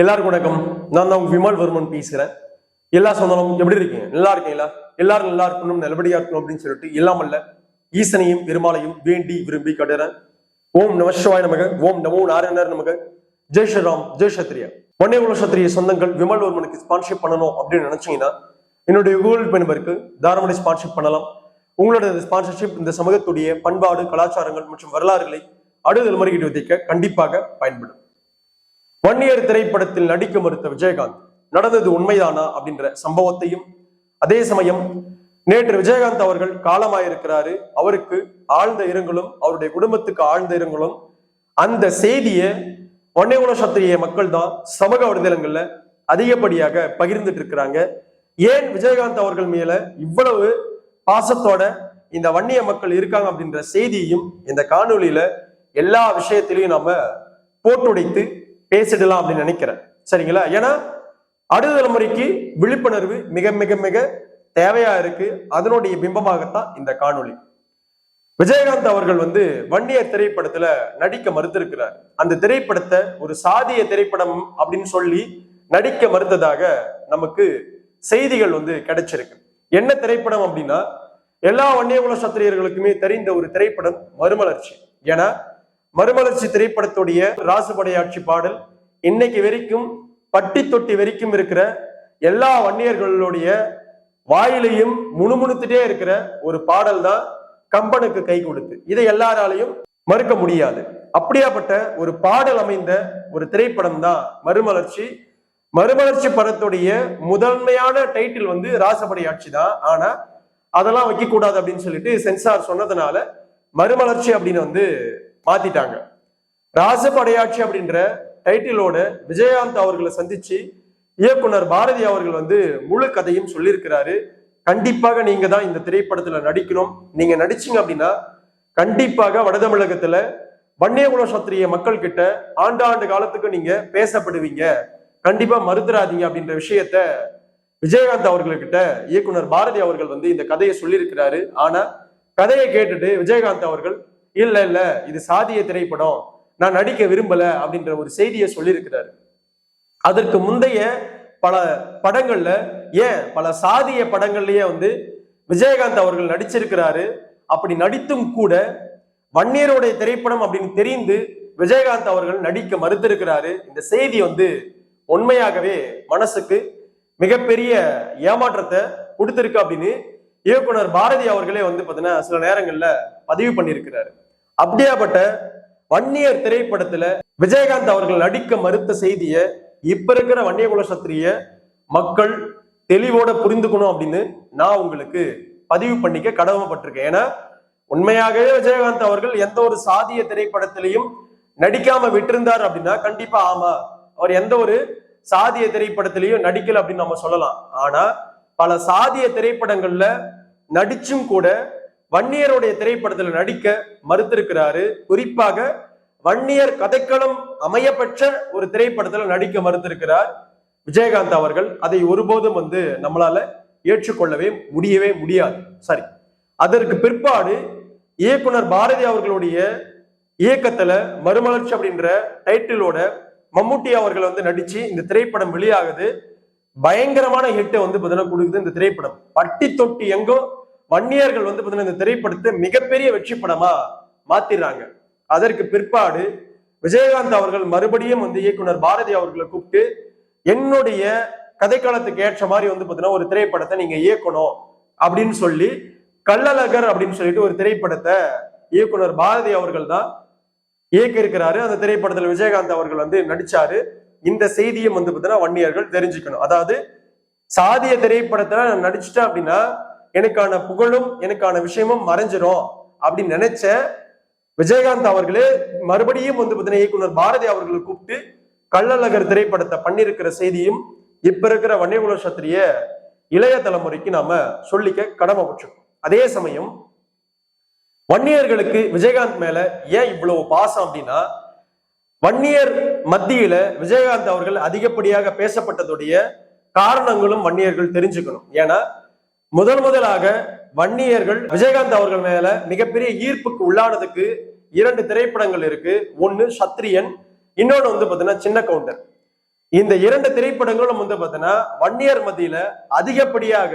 எல்லாருக்கும் வணக்கம். நான் தான் விமல் வர்மன் பேசுகிறேன் எல்லா சொந்தமும் எப்படி இருக்கீங்க? நல்லா இருக்கீங்களா? எல்லாரும் நல்லா இருக்கணும் நல்லபடியா இருக்கணும் அப்படின்னு சொல்லிட்டு இல்லாமல்ல ஈசனையும் பெருமாளையும் வேண்டி விரும்பி கட்டுறேன். ஓம் நம சிவாய் நமக. ஓம் நமோ நாராயணர் நமக. ஜெய் ஸ்ரீராம். ஜெய் சத்ரியா. ஒன்னே உள்ள சத்திரிய சொந்தங்கள் விமல் வர்மனுக்கு ஸ்பான்ஷிப் பண்ணணும் அப்படின்னு நினைச்சீங்கன்னா என்னுடைய கூகுள் பே நம்பருக்கு தாராளமாக ஸ்பான்ஷிப் பண்ணலாம். உங்களோட ஸ்பான்சர்ஷிப் இந்த சமூகத்துடைய பண்பாடு கலாச்சாரங்கள் மற்றும் வரலாறுகளை அடுத்த தலைமுறைக்கு விதைக்க கண்டிப்பாக பயன்படும். வன்னியர் திரைப்படத்தில் நடிக்க மறுத்த விஜயகாந்த் நடந்தது உண்மைதானா? அப்படின்ற சம்பவத்தையும் அதே சமயம் நேற்று விஜயகாந்த் அவர்கள் காலமாயிருக்கிறாரு. அவருக்கு ஆழ்ந்த இரங்கலும் அவருடைய குடும்பத்துக்கு ஆழ்ந்த இரங்கலும். அந்த செய்தியை ஒன்னேகுல சத்திரிய மக்கள் தான் சமூக வலைதளங்கள்ல அதிகப்படியாக பகிர்ந்துட்டு இருக்கிறாங்க. ஏன் விஜயகாந்த் அவர்கள் மேல இவ்வளவு பாசத்தோட இந்த வன்னிய மக்கள் இருக்காங்க அப்படின்ற செய்தியையும் இந்த காணொலியில எல்லா விஷயத்திலையும் நாம போட்டுடைத்து பேசிடலாம் அப்படின்னு நினைக்கிறேன். சரிங்களா? ஏன்னா அடுத்த தலைமுறைக்கு விழிப்புணர்வு மிக மிக மிக தேவையா இருக்கு. அதனுடைய பிம்பமாகத்தான் இந்த காணொளி. விஜயகாந்த் அவர்கள் வந்து வன்னியர் திரைப்படத்துல நடிக்க மறுத்திருக்கிறார். அந்த திரைப்படத்தை ஒரு சாதிய திரைப்படம் அப்படின்னு சொல்லி நடிக்க மறுத்ததாக நமக்கு செய்திகள் வந்து கிடைச்சிருக்கு. என்ன திரைப்படம் அப்படின்னா எல்லா வன்னியகுல சத்திரியர்களுக்குமே தெரிந்த ஒரு திரைப்படம் மறுமலர்ச்சி. ஏன்னா மறுமலர்ச்சி திரைப்படத்துடைய ராசுபடையாட்சி பாடல் இன்னைக்கு வரைக்கும் பட்டி தொட்டி வரைக்கும் இருக்கிற எல்லா வன்னியர்களுடைய வாயிலையும் முணுமுணுத்துட்டே இருக்கிற ஒரு பாடல் தான் கம்பனுக்கு கை கொடுத்து. இதை எல்லாராலையும் மறுக்க முடியாது. அப்படியாப்பட்ட ஒரு பாடல் அமைந்த ஒரு திரைப்படம் தான் மறுமலர்ச்சி. மறுமலர்ச்சி படத்துடைய முதன்மையான டைட்டில் வந்து ராசபடி ஆட்சி தான். ஆனா அதெல்லாம் வைக்க கூடாது அப்படின்னு சொல்லிட்டு சென்சார் சொன்னதுனால மறுமலர்ச்சி அப்படின்னு வந்து மாத்திட்டாங்க. ராசபடையாட்சி அப்படின்ற டைட்டிலோட விஜயகாந்த் அவர்களை சந்திச்சு இயக்குனர் பாரதி அவர்கள் வந்து முழு கதையும் சொல்லியிருக்கிறாரு. கண்டிப்பாக நீங்க தான் இந்த திரைப்படத்துல நடிக்கணும். நீங்க நடிச்சீங்க அப்படின்னா கண்டிப்பாக வடதமிழகத்துல வன்னியகுல சத்திரிய மக்கள் கிட்ட ஆண்டாண்டு காலத்துக்கு நீங்க பேசப்படுவீங்க. கண்டிப்பா மறுத்துறாதீங்க அப்படின்ற விஷயத்த விஜயகாந்த் அவர்கள்கிட்ட இயக்குனர் பாரதி அவர்கள் வந்து இந்த கதையை சொல்லியிருக்கிறாரு. ஆனா கதையை கேட்டுட்டு விஜயகாந்த் அவர்கள் இல்ல இல்ல இது சாதிய திரைப்படம். நான் நடிக்க விரும்பல அப்படின்ற ஒரு செய்தியை சொல்லியிருக்கிறாரு. அதற்கு முந்தைய பல படங்கள்ல ஏன் பல சாதிய படங்கள்லயே வந்து விஜயகாந்த் அவர்கள் நடிச்சிருக்கிறாரு அப்படி நடித்தும் கூட வன்னியருடைய திரைப்படம் அப்படின்னு தெரிந்து விஜயகாந்த் அவர்கள் நடிக்க மறுத்திருக்கிறாரு. இந்த செய்தி வந்து உண்மையாகவே மனசுக்கு மிகப்பெரிய ஏமாற்றத்தை கொடுத்திருக்கு அப்படின்னு இயக்குனர் பாரதி அவர்களே வந்து பார்த்தீங்கன்னா சில நேரங்கள்ல பதிவு பண்ணியிருக்கிறாரு. அப்படியாப்பட்ட வன்னியர் திரைப்படத்துல விஜயகாந்த் அவர்கள் நடிக்க மறுத்த செய்தியை இப்ப இருக்கிற வன்னியகுல சத்திரிய மக்கள் தெளிவோட புரிந்துக்கணும் அப்படின்னு நான் உங்களுக்கு பதிவு பண்ணிக்க கடமைப்பட்டிருக்கேன். ஏன்னா உண்மையாகவே விஜயகாந்த் அவர்கள் எந்த ஒரு சாதிய திரைப்படத்திலையும் நடிக்காம விட்டிருந்தார் அப்படின்னா கண்டிப்பா ஆமா அவர் எந்த ஒரு சாதிய திரைப்படத்திலையும் நடிக்கல அப்படின்னு நம்ம சொல்லலாம். ஆனா பல சாதிய திரைப்படங்கள்ல நடிச்சும் கூட வன்னியருடைய திரைப்படத்தில் நடிக்க மறுத்திருக்கிறாரு. குறிப்பாக வன்னியர் கதைக்களம் அமையப்பெற்ற ஒரு திரைப்படத்துல நடிக்க மறுத்திருக்கிறார் விஜயகாந்த் அவர்கள். அதை ஒருபோதும் வந்து நம்மளால ஏற்றுக்கொள்ளவே முடியவே முடியாது. சரி அதற்கு பிற்பாடு இயக்குனர் பாரதி அவர்களுடைய இயக்கத்துல மறுமலர்ச்சி அப்படின்ற டைட்டிலோட மம்முட்டி அவர்கள் வந்து நடிச்சு இந்த திரைப்படம் வெளியாகுது. பயங்கரமான ஹிட்டை வந்து பார்த்தீங்கன்னா கொடுக்குது இந்த திரைப்படம். பட்டி தொட்டி எங்கோ வன்னியர்கள் வந்து பார்த்தீங்கன்னா இந்த திரைப்படத்தை மிகப்பெரிய வெற்றி படமா மாத்திடுறாங்க. அதற்கு பிற்பாடு விஜயகாந்த் அவர்கள் மறுபடியும் வந்து இயக்குனர் பாரதி அவர்களை கூப்பிட்டு என்னுடைய கதைக்காலத்துக்கு ஏற்ற மாதிரி வந்து பார்த்தீங்கன்னா ஒரு திரைப்படத்தை நீங்க இயக்கணும் அப்படின்னு சொல்லி கள்ளழகர் அப்படின்னு சொல்லிட்டு ஒரு திரைப்படத்தை இயக்குனர் பாரதி அவர்கள் தான் இயக்க இருக்கிறாரு அந்த திரைப்படத்துல விஜயகாந்த் அவர்கள் வந்து நடிச்சாரு. இந்த செய்தியும் வந்து பார்த்தீங்கன்னா வன்னியர்கள் தெரிஞ்சுக்கணும். அதாவது சாதிய திரைப்படத்துல நான் அப்படின்னா எனக்கான புகழும் எனக்கான விஷயமும் மறைஞ்சிரும் அப்படின்னு நினைச்ச விஜயகாந்த் அவர்களே மறுபடியும் வந்து பார்த்தீங்கன்னா இயக்குனர் பாரதி அவர்களை கூப்பிட்டு கள்ளழகர் திரைப்படத்தை பண்ணியிருக்கிற செய்தியும் இப்ப இருக்கிற வன்னியகுல சத்திரிய இளைய தலைமுறைக்கு நாம சொல்லிக்க கடமைப்பட்டிருக்கோம் அதே சமயம் வன்னியர்களுக்கு விஜயகாந்த் மேல ஏன் இவ்வளவு பாசம் அப்படின்னா வன்னியர் மத்தியில விஜயகாந்த் அவர்கள் அதிகப்படியாக பேசப்பட்டதுடைய காரணங்களும் வன்னியர்கள் தெரிஞ்சுக்கணும். ஏன்னா முதல் முதலாக வன்னியர்கள் விஜயகாந்த் அவர்கள் மேல மிகப்பெரிய ஈர்ப்புக்கு உள்ளானதுக்கு இரண்டு திரைப்படங்கள் இருக்கு. ஒன்னு சத்ரியன் இன்னொன்னு வந்து பாத்தீங்கன்னா சின்ன கவுண்டர். இந்த இரண்டு திரைப்படங்களும் வந்து பாத்தீங்கன்னா வன்னியர் மத்தியில அதிகப்படியாக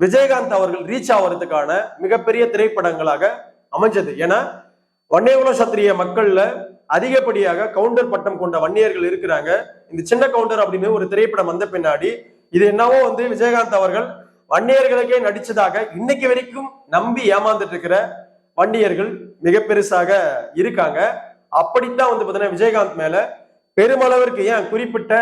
விஜயகாந்த் அவர்கள் ரீச் ஆவறதுக்கான மிகப்பெரிய திரைப்படங்களாக அமைஞ்சது. ஏன்னா வன்னியகுல சத்திரிய மக்கள்ல அதிகப்படியாக கவுண்டர் பட்டம் கொண்ட வன்னியர்கள் இருக்கிறாங்க. இந்த சின்ன கவுண்டர் அப்படின்னு ஒரு திரைப்படம் வந்த பின்னாடி இது என்னவோ வந்து விஜயகாந்த் அவர்கள் வன்னியர்களுக்கே நடிச்சதாக இன்னைக்கு வரைக்கும் நம்பி ஏமாந்துட்டு இருக்கிற வன்னியர்கள் மிக பெருசாக இருக்காங்க. அப்படித்தான் வந்து பாத்தீங்கன்னா விஜயகாந்த் மேல பெருமளவிற்கு ஏன் குறிப்பிட்ட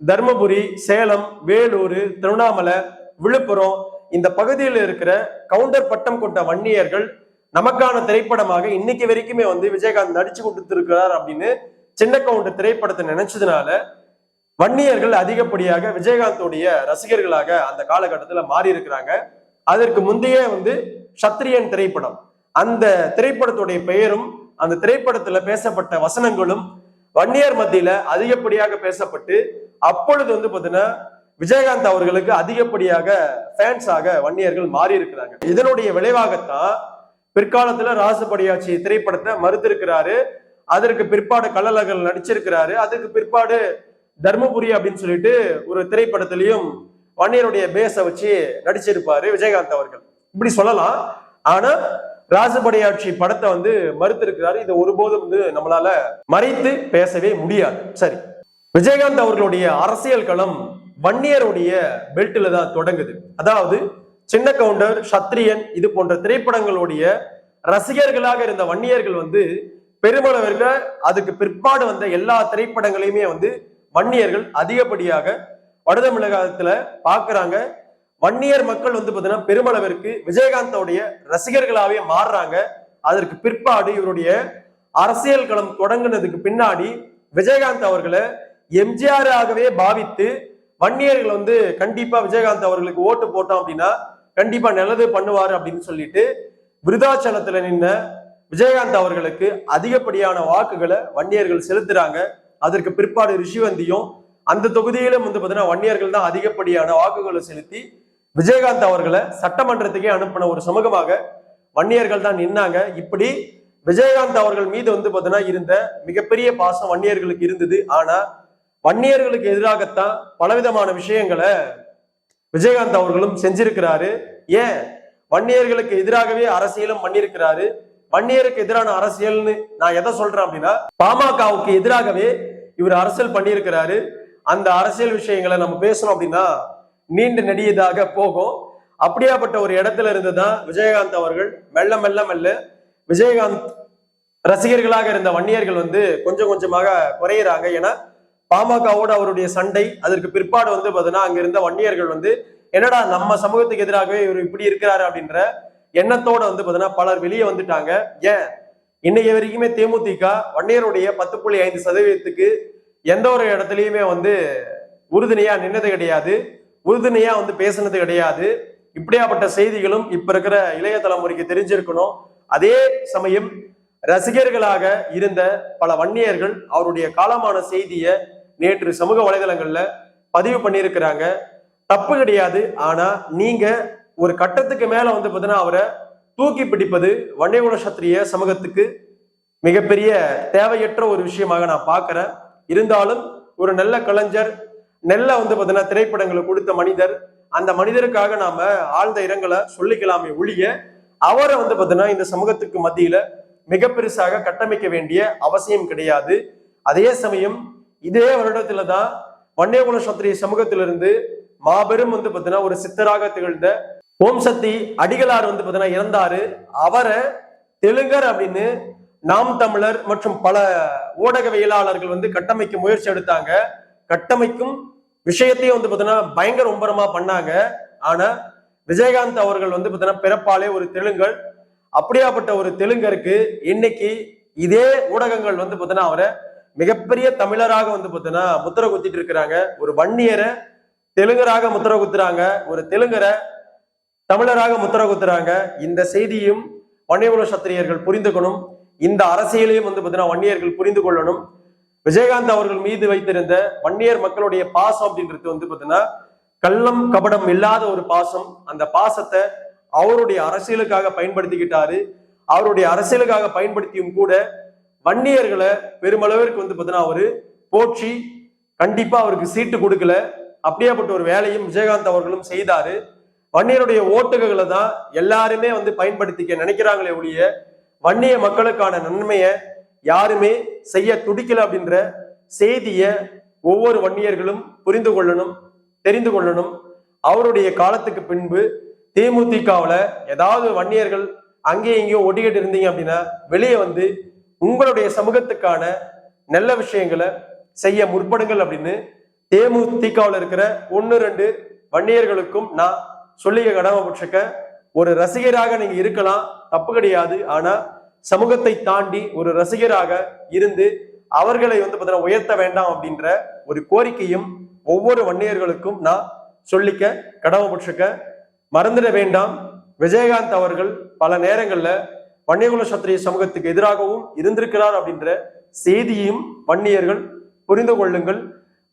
தர்மபுரி சேலம் வேலூர் திருவண்ணாமலை விழுப்புரம் இந்த பகுதியில் இருக்கிற கவுண்டர் பட்டம் கொண்ட வன்னியர்கள் நமக்கான திரைப்படமாக இன்னைக்கு வரைக்குமே வந்து விஜயகாந்த் நடிச்சு கொடுத்திருக்கிறார் அப்படின்னு சின்ன கவுண்டர் திரைப்படத்தை நினைச்சதுனால வன்னியர்கள் அதிகப்படியாக விஜயகாந்தோடைய ரசிகர்களாக அந்த காலகட்டத்தில் மாறி இருக்கிறாங்க அதற்கு முந்தைய வந்து சத்திரியன் திரைப்படம். அந்த திரைப்படத்துடைய பெயரும் அந்த திரைப்படத்துல பேசப்பட்ட வசனங்களும் வன்னியர் மத்தியில அதிகப்படியாக பேசப்பட்டு அப்பொழுது வந்து பாத்தீங்கன்னா விஜயகாந்த் அவர்களுக்கு அதிகப்படியாக ஃபேன்ஸாக வன்னியர்கள் மாறி இருக்கிறாங்க இதனுடைய விளைவாகத்தான் பிற்காலத்துல ராசுபடியாச்சி திரைப்படத்தை மறுத்திருக்கிறாரு. அதற்கு பிற்பாடு கள்ளழகர் நடிச்சிருக்கிறாரு. அதற்கு பிற்பாடு தர்மபுரி அப்படின்னு சொல்லிட்டு ஒரு திரைப்படத்திலையும் வன்னியருடைய பேஸை வச்சு நடிச்சிருப்பாரு விஜயகாந்த் அவர்கள். இப்படி சொல்லலாம். ஆனா ராசுபடையாட்சி படத்தை வந்து மறுத்திருக்கிறாரு. இதை ஒருபோதும் வந்து நம்மளால மறைத்து பேசவே முடியாது. சரி. விஜயகாந்த் அவர்களுடைய அரசியல் களம் வன்னியருடைய பெல்ட்ல தான் தொடங்குது. அதாவது சின்ன கவுண்டர் சத்ரியன் இது போன்ற திரைப்படங்களுடைய ரசிகர்களாக இருந்த வன்னியர்கள் வந்து பெருமளவில் அதுக்கு பிற்பாடு வந்த எல்லா திரைப்படங்களையுமே வந்து வன்னியர்கள் அதிகப்படியாக வடதமிழகத்துல பாக்குறாங்க. வன்னியர் மக்கள் வந்து பாத்தீங்கன்னா பெருமளவிற்கு விஜயகாந்தோடைய ரசிகர்களாவே மாறுறாங்க. அதற்கு பிற்பாடு இவருடைய அரசியல் களம் தொடங்கினதுக்கு பின்னாடி விஜயகாந்த் அவர்களை எம்ஜிஆர் ஆகவே பாவித்து வன்னியர்கள் வந்து கண்டிப்பா விஜயகாந்த் அவர்களுக்கு ஓட்டு போட்டோம் அப்படின்னா கண்டிப்பா நல்லது பண்ணுவாரு அப்படின்னு சொல்லிட்டு விருதாச்சலத்துல நின்ன விஜயகாந்த் அவர்களுக்கு அதிகப்படியான வாக்குகளை வன்னியர்கள் செலுத்துறாங்க. அதற்கு பிற்பாடு ரிஷிவந்தியும் அந்த தொகுதியிலும் வந்து பார்த்தீங்கன்னா வன்னியர்கள் தான் அதிகப்படியான வாக்குகளை செலுத்தி விஜயகாந்த் அவர்களை சட்டமன்றத்துக்கே அனுப்பின ஒரு சமூகமாக வன்னியர்கள் தான் நின்னாங்க. இப்படி விஜயகாந்த் அவர்கள் மீது வந்து பார்த்தீங்கன்னா இருந்த மிகப்பெரிய பாசம் வன்னியர்களுக்கு இருந்தது. ஆனா வன்னியர்களுக்கு எதிராகத்தான் பலவிதமான விஷயங்களை விஜயகாந்த் அவர்களும் செஞ்சிருக்கிறாரு. ஏன்? வன்னியர்களுக்கு எதிராகவே அரசியலும் பண்ணியிருக்கிறாரு. வன்னியருக்கு எதிரான அரசியல்னு நான் எதை சொல்றேன் அப்படின்னா பாமகவுக்கு எதிராகவே இவர் அரசியல் பண்ணியிருக்கிறாரு. அந்த அரசியல் விஷயங்களை நம்ம பேசணும் அப்படின்னா நீண்ட நெடியதாக போகும். அப்படியாப்பட்ட ஒரு இடத்துல இருந்து தான் விஜயகாந்த் அவர்கள் மெல்ல மெல்ல மெல்ல விஜயகாந்த் ரசிகர்களாக இருந்த வன்னியர்கள் வந்து கொஞ்சம் கொஞ்சமாக குறையிறாங்க. ஏன்னா பாமகவோட அவருடைய சண்டை அதற்கு பிற்பாடு வந்து பார்த்தீங்கன்னா அங்க இருந்த வன்னியர்கள் வந்து என்னடா நம்ம சமூகத்துக்கு எதிராகவே இவர் இப்படி இருக்கிறாரு அப்படின்ற எண்ணத்தோட வந்து பார்த்தீங்கன்னா பலர் வெளியே வந்துட்டாங்க. ஏன்? இன்னைக்கு வரைக்குமே தேமுதிக வன்னியருடைய பத்து புள்ளி ஐந்து சதவீதத்துக்கு எந்த ஒரு இடத்துலையுமே வந்து உறுதுணையா நின்னது கிடையாது. உறுதுணையா வந்து பேசுனது கிடையாது. இப்படியாப்பட்ட செய்திகளும் இப்ப இருக்கிற இளைய தலைமுறைக்கு தெரிஞ்சிருக்கணும். அதே சமயம் ரசிகர்களாக இருந்த பல வன்னியர்கள் அவருடைய காலமான செய்தியை நேற்று சமூக வலைதளங்கள்ல பதிவு பண்ணியிருக்கிறாங்க. தப்பு கிடையாது. ஆனா நீங்க ஒரு கட்டத்துக்கு மேல வந்து பார்த்தீங்கன்னா அவரை தூக்கி பிடிப்பது வன்னியகுல சத்திரிய சமூகத்துக்கு மிகப்பெரிய தேவையற்ற ஒரு விஷயமாக நான் பார்க்குறேன். இருந்தாலும் ஒரு நல்ல கலைஞர் நெல்ல வந்து பார்த்தீங்கன்னா திரைப்படங்களை கொடுத்த மனிதர் அந்த மனிதருக்காக நாம ஆழ்ந்த இரங்கலை சொல்லிக்கலாமே ஒழிய அவரை வந்து பார்த்தீங்கன்னா இந்த சமூகத்துக்கு மத்தியில மிக பெருசாக கட்டமைக்க வேண்டிய அவசியம் கிடையாது. அதே சமயம் இதே வருடத்துல தான் வன்னியகுல சத்திரிய சமூகத்திலிருந்து மாபெரும் வந்து பார்த்தீங்கன்னா ஒரு சித்தராக திகழ்ந்த ஓம் சக்தி அடிகளார் வந்து பார்த்தீங்கன்னா இறந்தாரு. அவரை தெலுங்கர் அப்படின்னு நாம் தமிழர் மற்றும் பல ஊடகவியலாளர்கள் வந்து கட்டமைக்க முயற்சி எடுத்தாங்க. கட்டமைக்கும் விஷயத்தையும் வந்து பார்த்தீங்கன்னா பயங்கர உம்பரமா பண்ணாங்க. ஆனா விஜயகாந்த் அவர்கள் வந்து பார்த்தீங்கன்னா பிறப்பாலே ஒரு தெலுங்கல் அப்படியாப்பட்ட ஒரு தெலுங்கருக்கு இன்னைக்கு இதே ஊடகங்கள் வந்து பார்த்தீங்கன்னா அவரை மிகப்பெரிய தமிழராக வந்து பார்த்தீங்கன்னா முத்திர குத்திட்டு இருக்கிறாங்க. ஒரு வன்னியரை தெலுங்கராக முத்திர குத்துறாங்க. ஒரு தெலுங்கரை தமிழராக முத்திர குத்துறாங்க இந்த செய்தியும் வன்னியகுல சத்திரியர்கள் புரிந்துக்கணும். இந்த அரசியலையும் வந்து பார்த்தீங்கன்னா வன்னியர்கள் புரிந்து கொள்ளணும் விஜயகாந்த் அவர்கள் மீது வைத்திருந்த வன்னியர் மக்களுடைய பாசம் அப்படின்றது வந்து பார்த்தீங்கன்னா கள்ளம் கபடம் இல்லாத ஒரு பாசம். அந்த பாசத்தை அவருடைய அரசியலுக்காக பயன்படுத்திக்கிட்டாரு. அவருடைய அரசியலுக்காக பயன்படுத்தியும் கூட வன்னியர்களை பெருமளவிற்கு வந்து பார்த்தீங்கன்னா அவரு போற்றி கண்டிப்பா அவருக்கு சீட்டு கொடுக்கல. அப்படியேப்பட்ட ஒரு வேலையும் விஜயகாந்த் அவர்களும் செய்தாரு. வன்னியருடைய ஓட்டுகளை தான் எல்லாருமே வந்து பயன்படுத்திக்க நினைக்கிறாங்களே ஒழிய வன்னிய மக்களுக்கான நன்மையை யாருமே செய்ய துடிக்கல அப்படின்ற செய்திய ஒவ்வொரு வன்னியர்களும் புரிந்து கொள்ளணும் தெரிந்து கொள்ளணும். அவருடைய காலத்துக்கு பின்பு தேமுதிகாவில் ஏதாவது வன்னியர்கள் அங்கேயும் இங்கேயும் ஒட்டிக்கிட்டு இருந்தீங்க அப்படின்னா வெளியே வந்து உங்களுடைய சமூகத்துக்கான நல்ல விஷயங்களை செய்ய முற்படுங்கள் அப்படின்னு தேமுதிகாவில் இருக்கிற ஒன்று ரெண்டு வன்னியர்களுக்கும் நான் சொல்லிக்க கடமைப்பட்டிருக்க ஒரு ரசிகராக நீங்க இருக்கலாம் தப்பு கிடையாது. ஆனா சமூகத்தை தாண்டி ஒரு ரசிகராக இருந்து அவர்களை வந்து பார்த்தீங்கன்னா உயர்த்த வேண்டாம் அப்படின்ற ஒரு கோரிக்கையும் ஒவ்வொரு வன்னியர்களுக்கும் நான் சொல்லிக்க கடமைப்பட்டிருக்க மறந்துட வேண்டாம். விஜயகாந்த் அவர்கள் பல நேரங்கள்ல வன்னியகுல சத்திரிய சமூகத்துக்கு எதிராகவும் இருந்திருக்கிறார் அப்படின்ற செய்தியையும் வன்னியர்கள் புரிந்து கொள்ளுங்கள்.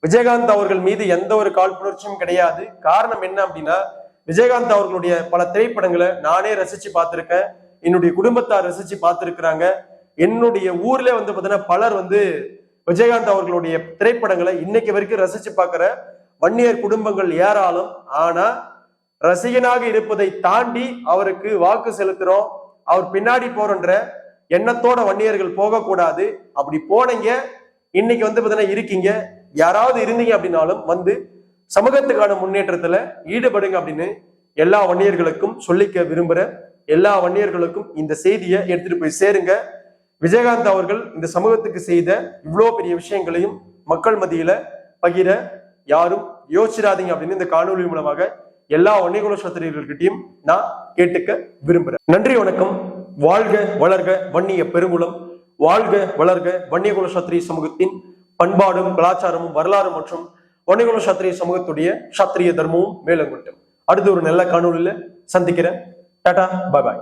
விஜயகாந்த் அவர்கள் மீது எந்த ஒரு காழ்ப்புணர்ச்சியும் கிடையாது. காரணம் என்ன அப்படின்னா விஜயகாந்த் அவர்களுடைய பல திரைப்படங்களை நானே ரசிச்சு பார்த்துருக்கேன். என்னுடைய குடும்பத்தார் ரசிச்சு பார்த்துருக்குறாங்க. என்னுடைய ஊர்ல வந்து பார்த்தீங்கன்னா பலர் வந்து விஜயகாந்த் அவர்களுடைய திரைப்படங்களை இன்னைக்கு வரைக்கும் ரசிச்சு பார்க்கிற வன்னியர் குடும்பங்கள் ஏராளம். ஆனா ரசிகனாக இருப்பதை தாண்டி அவருக்கு வாக்கு செலுத்துறோம். அவர் பின்னாடி போறன்ற எண்ணத்தோட வன்னியர்கள் போகக்கூடாது. அப்படி போனீங்க. இன்னைக்கு வந்து பார்த்தீங்கன்னா இருக்கீங்க. யாராவது இருந்தீங்க அப்படின்னாலும் வந்து சமூகத்துக்கான முன்னேற்றத்துல ஈடுபடுங்க அப்படின்னு எல்லா வன்னியர்களுக்கும் சொல்லிக்க விரும்புறேன் எல்லா வன்னியர்களுக்கும் இந்த செய்தியை எடுத்துட்டு போய் சேருங்க. விஜயகாந்த் அவர்கள் இந்த சமூகத்துக்கு செய்த இவ்வளோ பெரிய விஷயங்களையும் மக்கள் மத்தியில பகிர யாரும் யோசிச்சிடாதீங்க அப்படின்னு இந்த காணொலி மூலமாக எல்லா வன்னியகுல சத்திரியர்கள்கிட்டையும் நான் கேட்டுக்க விரும்புகிறேன் நன்றி வணக்கம். வாழ்க வளர்க வன்னிய பெருங்குளம். வாழ்க வளர்க வன்னியகுல சத்திரிய சமூகத்தின் பண்பாடும் கலாச்சாரமும் வரலாறு மற்றும் வன்னியகுல சத்திரிய சமூகத்துடைய சத்திரிய தர்மமும் மேலங்கொட்டும் அடுத்து ஒரு நல்ல காணொலியில சந்திக்கிறேன். டாடா பாய் பாய்.